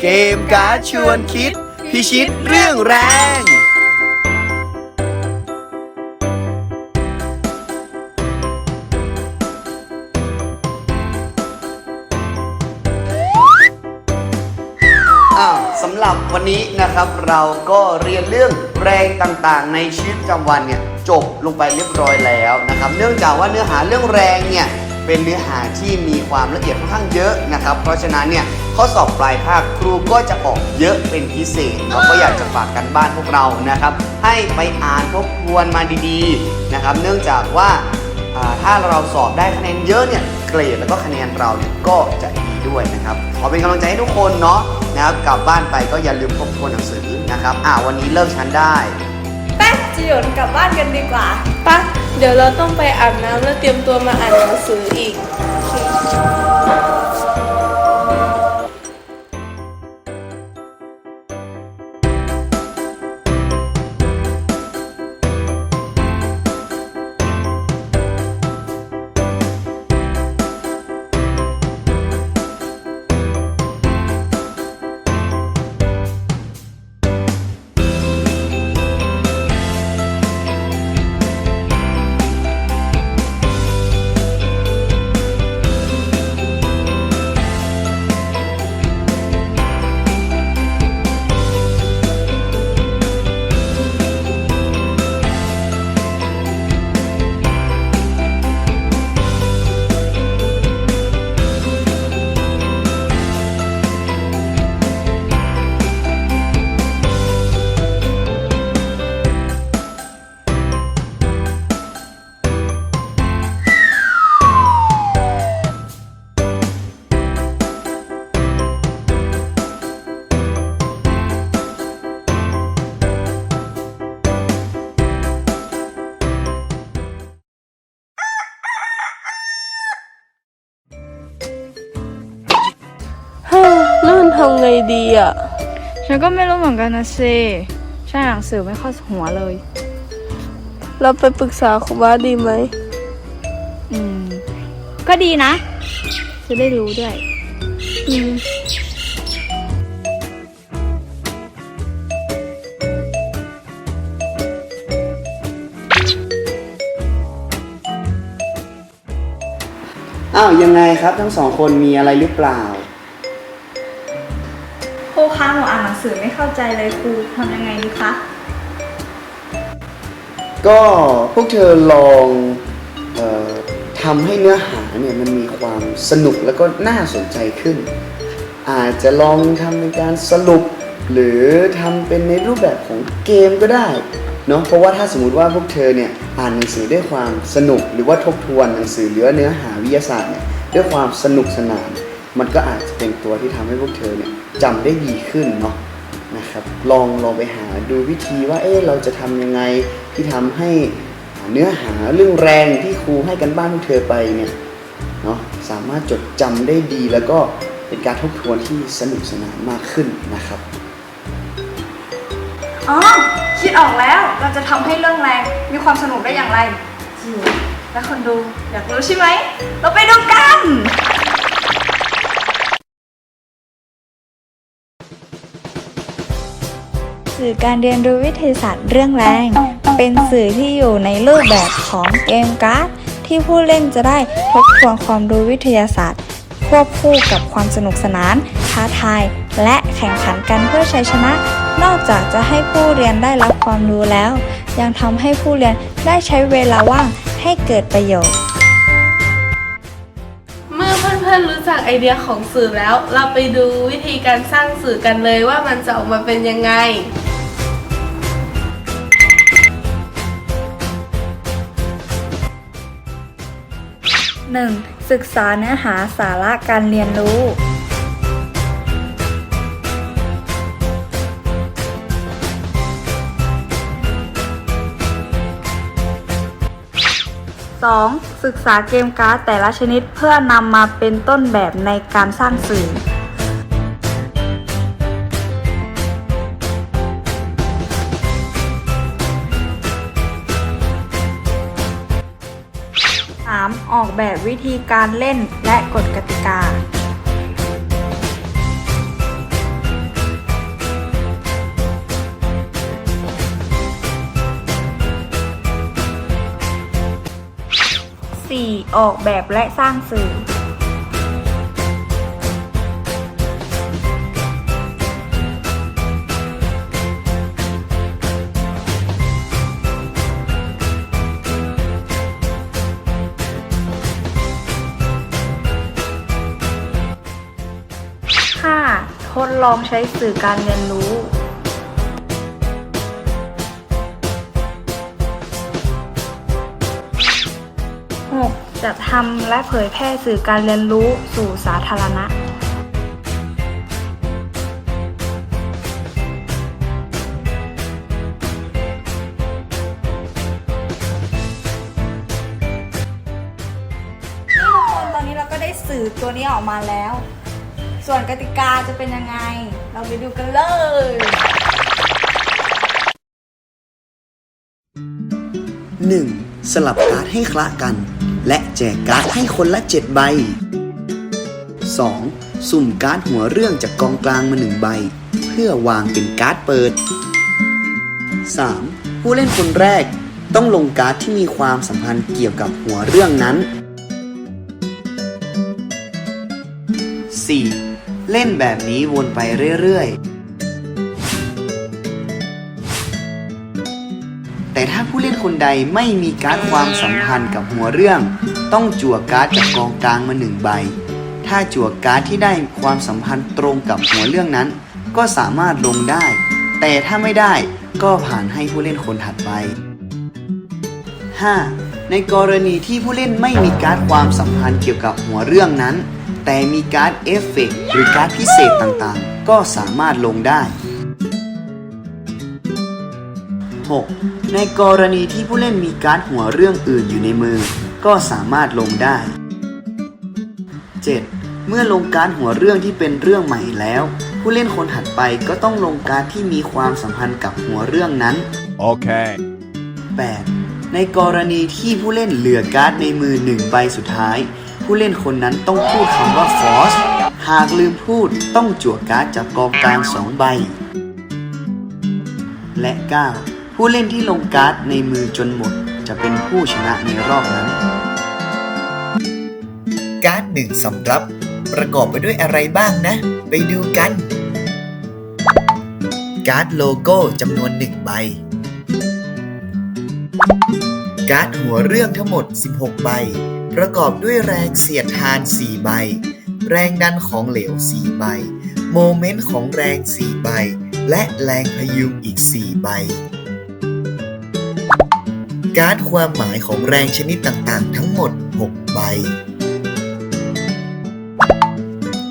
เกมการ์ดชวนคิด พิชิตเรื่องแรง อ่าสำหรับวันนี้นะครับเราก็เรียนเรื่องแรงต่างๆ ในชีวิตประจำวันเนี่ยจบลงไปเรียบร้อยแล้วนะครับ เนื่องจากว่าเนื้อหาเรื่องแรงเนี่ยเป็นเนื้อหาที่มีความละเอียดค่อนข้างเยอะนะครับ เพราะฉะนั้นเนี่ย ข้อสอบปลายภาคครูก็จะออกเยอะเป็นพิเศษเราก็อยากจะฝากกันบ้านพวกเรานะครับ ให้ไปอ่านทบทวนมาดีๆนะครับ เนื่องจากว่าถ้าเราสอบได้คะแนนเยอะเนี่ยเกรดแล้วก็คะแนนเราเนี่ยก็จะดีด้วยนะครับขอเป็นกำลังใจให้ทุกคนเนาะนะครับกลับบ้านไปก็อย่าลืมทบทวนหนังสือนะครับอ่าวันนี้เลิกชั้นได้แป๊ะจิหยนกลับบ้านกันดีกว่าปะเดี๋ยวเราต้องไปอาบน้ำแล้วเตรียมตัวมาอ่านหนังสืออีก ไงดีอะ ฉันก็ไม่รู้เหมือนกันนะสิฉันอ่านหนังสือไม่เข้าหัวเลย เราไปปรึกษาครูบาดีไหม อืม ก็ดีนะ จะได้รู้ด้วย อืมอ้าวยังไงครับ ทั้งสองคนมีอะไรหรือเปล่า สือไม่เข้าใจเลยครูทำยังไงดีคะ ก็พวกเธอลองเออทำให้เนื้อหาเนี่ยมันมีความสนุกแล้วก็น่าสนใจขึ้น อาจจะลองทำเป็นการสรุป หรือทำเป็นในรูปแบบของเกมก็ได้เนาะเพราะว่าถ้าสมมติว่าพวกเธอเนี่ยอ่านหนังสือด้วยความสนุก หรือว่าทบทวนหนังสือหรือว่าเนื้อหาวิทยาศาสตร์เนี่ยด้วยความสนุกสนาน มันก็อาจจะเป็นตัวที่ทำให้พวกเธอเนี่ยจำได้ดีขึ้นเนาะ นะครับ ลองลองไปหาดูวิธีว่า เอ๊ะเราจะทำยังไงที่ทำให้เนื้อหาเรื่องแรงที่ครูให้กันบ้านพวกเธอไปเนี่ยเนาะสามารถจดจำได้ดีแล้วก็เป็นการทบทวนที่สนุกสนานมากขึ้นนะครับ อ๋อ คิดออกแล้ว เราจะทำให้เรื่องแรงมีความสนุกได้อย่างไรจิวและคนดูอยากรู้ใช่ไหม เราไปดูกัน สื่อการเรียนรู้วิทยาศาสตร์เรื่องแรง เป็นสื่อที่อยู่ในรูปแบบของเกมการ์ดที่ผู้เล่นจะได้ทบทวนความรู้วิทยาศาสตร์ ควบคู่กับความสนุกสนาน ท้าทาย และแข่งขันกันเพื่อชัยชนะ นอกจากจะให้ผู้เรียนได้รับความรู้แล้ว ยังทำให้ผู้เรียนได้ใช้เวลาว่างให้เกิดประโยชน์ เมื่อเพื่อนๆรู้จักไอเดียของสื่อแล้ว เราไปดูวิธีการสร้างสื่อกันเลยว่ามันจะออกมาเป็นยังไง 1. ศึกษาเนื้อหาสาระการเรียนรู้ 2. ศึกษาเกมการ์ดแต่ละชนิดเพื่อนำมาเป็นต้นแบบในการสร้างสื่อ 3. ออกแบบวิธีการเล่นและกฎกติกา 4. ออกแบบและสร้างสื่อ 5. ทดลองใช้สื่อการเรียนรู้ 6. จัดทำและเผยแพร่สื่อการเรียนรู้สู่สาธารณะ นี่ทุกคนตอนนี้เราก็ได้สื่อตัวนี้ออกมาแล้ว ส่วนกติกาจะเป็นยังไง เราไปดูกันเลย 1. สลับการ์ดให้คละกัน และแจกการ์ดให้คนละ 7 ใบ 2. สุ่มการ์ดหัวเรื่องจากกองกลางมาหนึ่งใบ เพื่อวางเป็นการ์ดเปิด 3. ผู้เล่นคนแรกต้องลงการ์ดที่มีความสัมพันธ์เกี่ยวกับหัวเรื่องนั้น 4. เล่นแบบนี้วนไปเรื่อยๆ แต่ถ้าผู้เล่นคนใดไม่มีการ์ดความสัมพันธ์กับหัวเรื่อง ต้องจั่วการ์ดจากกองกลางมาหนึ่งใบ ถ้าจั่วการ์ดที่ได้ความสัมพันธ์ตรงกับหัวเรื่องนั้น ก็สามารถลงได้ แต่ถ้าไม่ได้ก็ผ่านให้ผู้เล่นคนถัดไป 5. ในกรณีที่ผู้เล่นไม่มีการ์ดความสัมพันธ์เกี่ยวกับหัวเรื่องนั้น แต่มีการ์ดเอฟเฟกต์หรือการ์ดพิเศษต่างๆ ก็สามารถลงได้ 6. ในกรณีที่ผู้เล่นมีการ์ดหัวเรื่องอื่นอยู่ในมือ ก็สามารถลงได้ 7. เมื่อลงการ์ดหัวเรื่องที่เป็นเรื่องใหม่แล้ว ผู้เล่นคนถัดไปก็ต้องลงการ์ดที่มีความสัมพันธ์กับหัวเรื่องนั้น Okay. 8. ในกรณีที่ผู้เล่นเหลือการ์ดในมือหนึ่งใบสุดท้าย ผู้เล่นคนนั้นต้องพูดคำว่า force หากลืมพูดต้องจั่วการ์ดจากกองกลางสองใบ และ 9. ผู้เล่นที่ลงการ์ดในมือจนหมด จะเป็นผู้ชนะในรอบนั้น การ์ดหนึ่งสำรับ ประกอบไปด้วยอะไรบ้างนะ ไปดูกัน การ์ดโลโก้จำนวนหนึ่งใบ การ์ดหัวเรื่องทั้งหมด 16 ใบ ประกอบด้วยแรงเสียดทาน 4 ใบ แรงดันของเหลว 4 ใบ โมเมนต์ของแรง 4 ใบ และแรงพยุงอีก 4 ใบ การ์ดความหมายของแรงชนิดต่างๆ ทั้งหมด 6 ใบ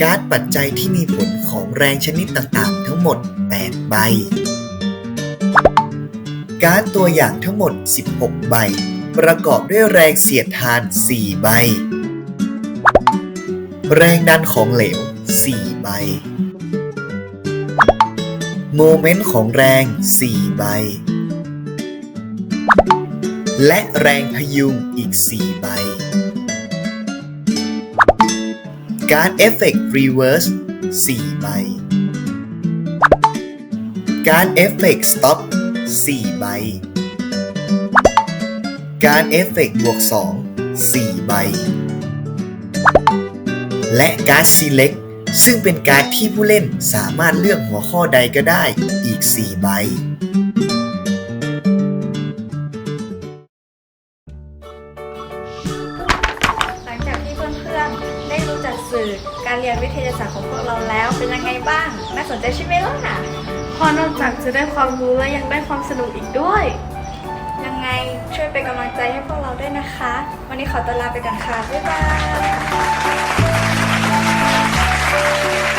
การ์ดปัจจัยที่มีผลของแรงชนิดต่างๆ ทั้งหมด 8 ใบ การ์ดตัวอย่างทั้งหมด 16 ใบ ประกอบด้วยแรงเสียดทาน 4 ใบ แรงดันของเหลว 4 ใบ โมเมนต์ของแรง 4 ใบ และแรงพยุงอีก 4 ใบ การเอฟเฟกต์รีเวิร์ส 4 ใบ การเอฟเฟกต์สต็อป 4 ใบ การเอฟเฟกต์บวก 2 4 ใบ และการ์ด Select ซึ่งเป็นการ์ดที่ผู้เล่นสามารถเลือกหัวข้อใดก็ได้อีก 4 ใบ หลังจากที่เพื่อนๆ ได้รู้จักสื่อการเรียนวิทยาศาสตร์ของพวกเราแล้วเป็นยังไงบ้าง น่าสนใจใช่ไหมล่ะพอนอกจากจะได้ความรู้แล้วยังได้ความสนุกอีกด้วย ช่วยเป็นกำลังใจให้พวกเราด้วยนะคะ วันนี้ขอตัวลาไปก่อนค่ะ บ๊ายบาย